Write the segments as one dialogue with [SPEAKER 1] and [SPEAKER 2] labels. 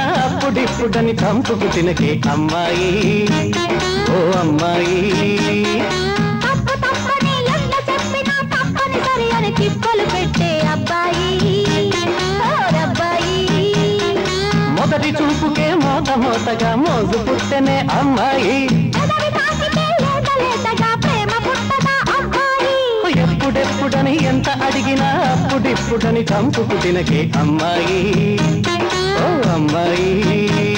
[SPEAKER 1] అప్పుడెప్పుడని చంపుకు తినకే అమ్మాయి. ఓ అమ్మాయి.
[SPEAKER 2] ఎంత తిప్పలు పెట్టే అబ్బాయి.
[SPEAKER 1] మొదటి చూపుకే మోత మోతగా మోజు పుట్టెనే అమ్మాయి. ఎప్పుడెప్పుడని ఎంత అడిగినా అప్పుడిప్పుడని చంపుకు తినకే అమ్మాయి. ఓ అమ్మాయి.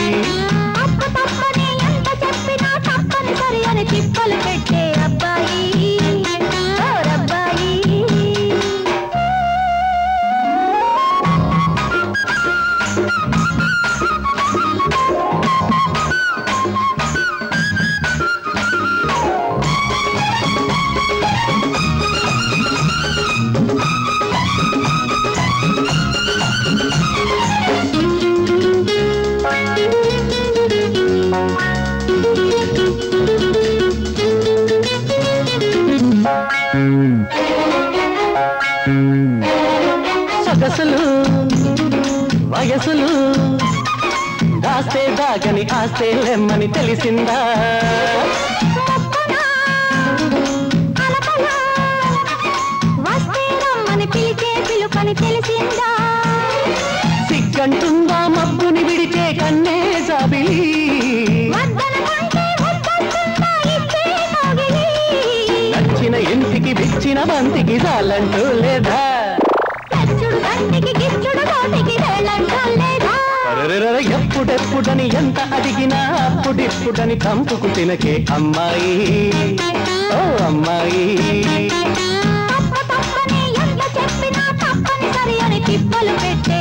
[SPEAKER 1] సొగసులు వయసులు దాస్తే దాగని ఆస్తే లెమ్మని తెలిసిందా?
[SPEAKER 2] పిలిచే పిలుపని తెలిసిందా?
[SPEAKER 1] బంతికి చాలంటూ లేదా? ఎప్పుడెప్పుడని ఎంత అడిగినా అప్పుడిప్పుడని చంపుకు తినకే అమ్మాయి. ఓ అమ్మాయి.
[SPEAKER 2] అని తిప్పలు పెట్టే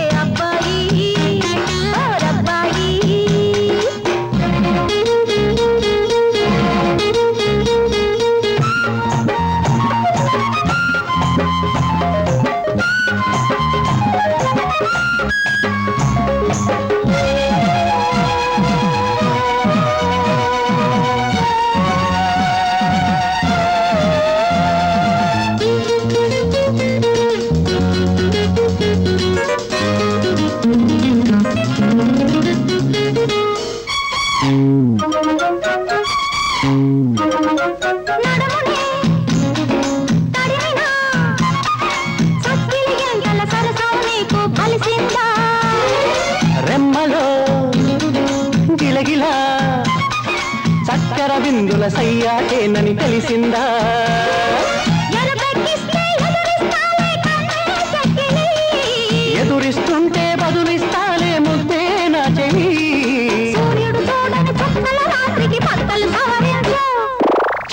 [SPEAKER 1] చక్కెర బిందుల సయ్యాటేనని తెలిసిందా? ఎదురిస్తుంటే బదులిస్తాలే ముద్దే నా చెవి.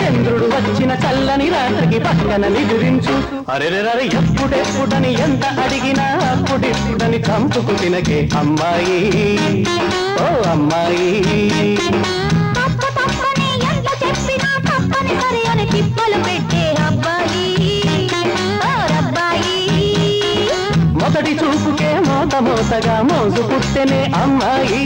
[SPEAKER 1] చంద్రుడు వచ్చిన చల్లని రాత్రికి పక్కన నిదురించు. అరెరెరే ఎప్పుడెప్పుడని ఎంత అడిగినా అప్పుడెప్పుడని చంపుకు తినకే అమ్మాయి. ఓ అమ్మాయి. అతడి చూపుకే మోత మోతగా మోసు పుట్టెనే అమ్మాయి.